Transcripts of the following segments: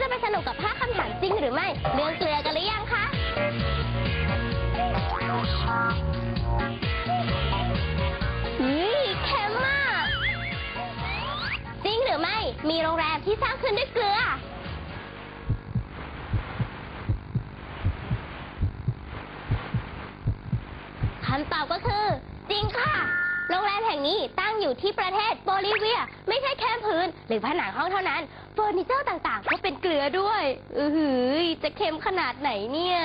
จะไปสนุกกับภาคคำถามจริงหรือไม่ เรื่องเกลือกันหรือยังคะ นี่เค็มมาก จริงหรือไม่ มีโรงแรมที่สร้างขึ้นด้วยเกลือ คำตอบก็คือ จริงค่ะ โรงแรมแห่งนี้ตั้งอยู่ที่ประเทศโบลิเวีย ไม่ใช่แค่พื้น หรือผนังห้องเท่านั้น เฟอร์นิเจอร์ต่างๆก็เป็น อด้วย อือหือ จะเค็มขนาดไหนเนี่ย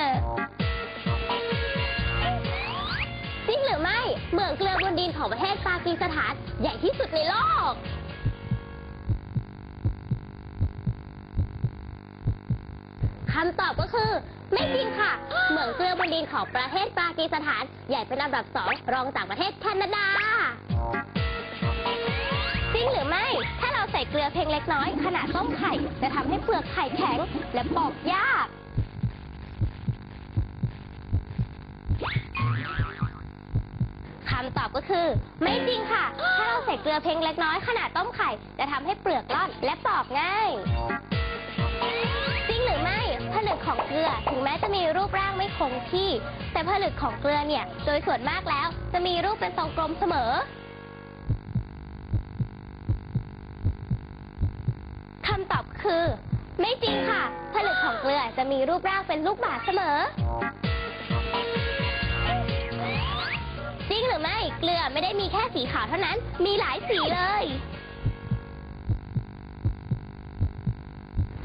จริงหรือไม่ เหมืองเกลือบนดินของประเทศปากีสถานใหญ่ที่สุดในโลก คำตอบก็คือ ไม่จริงค่ะ เหมืองเกลือบนดินของประเทศปากีสถาน ใหญ่เป็นอันดับสองรองจากประเทศแคนาดา เกลือเพียงเล็กน้อยขณะต้มไข่ จะทำให้เปลือกไข่แข็ง และปอกยาก คำตอบก็คือ ไม่จริงค่ะ ถ้าเราใส่เกลือเพียงเล็กน้อยขณะต้มไข่ จะทำให้เปลือกร่อนและปอกง่าย จริงหรือไม่ผลึกของเกลือถึงแม้จะมีรูปร่างไม่คงที่ แต่ผลึกของเกลือเนี่ย โดยส่วนมากแล้ว จะมีรูปเป็นทรงกลมเสมอคำต อบคือ ไม่จริงค่ะ ผลึกของเกลือจะมีรูปร่างเป็นลูกบาศก์เสมอ จริงหรือไม่ เกลือไม่ได้มีแค่สีขาวเท่านั้น มีหลายสีเลย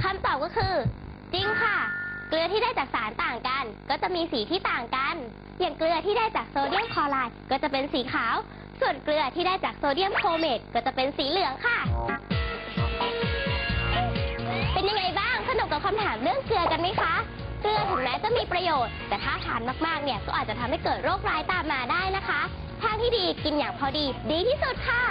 คำตอบก็คือ จริงค่ะ เกลือที่ได้จากสารต่างกัน ก็จะมีสีที่ต่างกัน อย่างเกลือที่ได้จากโซเดียมคลอไรด์ก็จะเป็นสีขาว ส่วนเกลือที่ได้จากโซเดียมโครเมตก็จะเป็นสีเหลืองค่ะ เป็นยังไงบ้างสนุกกับคำถามเรื่องเกลือกันไหมคะ เกลือถึงแม้จะมีประโยชน์ แต่ถ้าทานมากๆ เนี่ยก็อาจจะทำให้เกิดโรคร้ายตามมาได้นะคะ ทางที่ดีกินอย่างพอดี ดีที่สุดค่ะ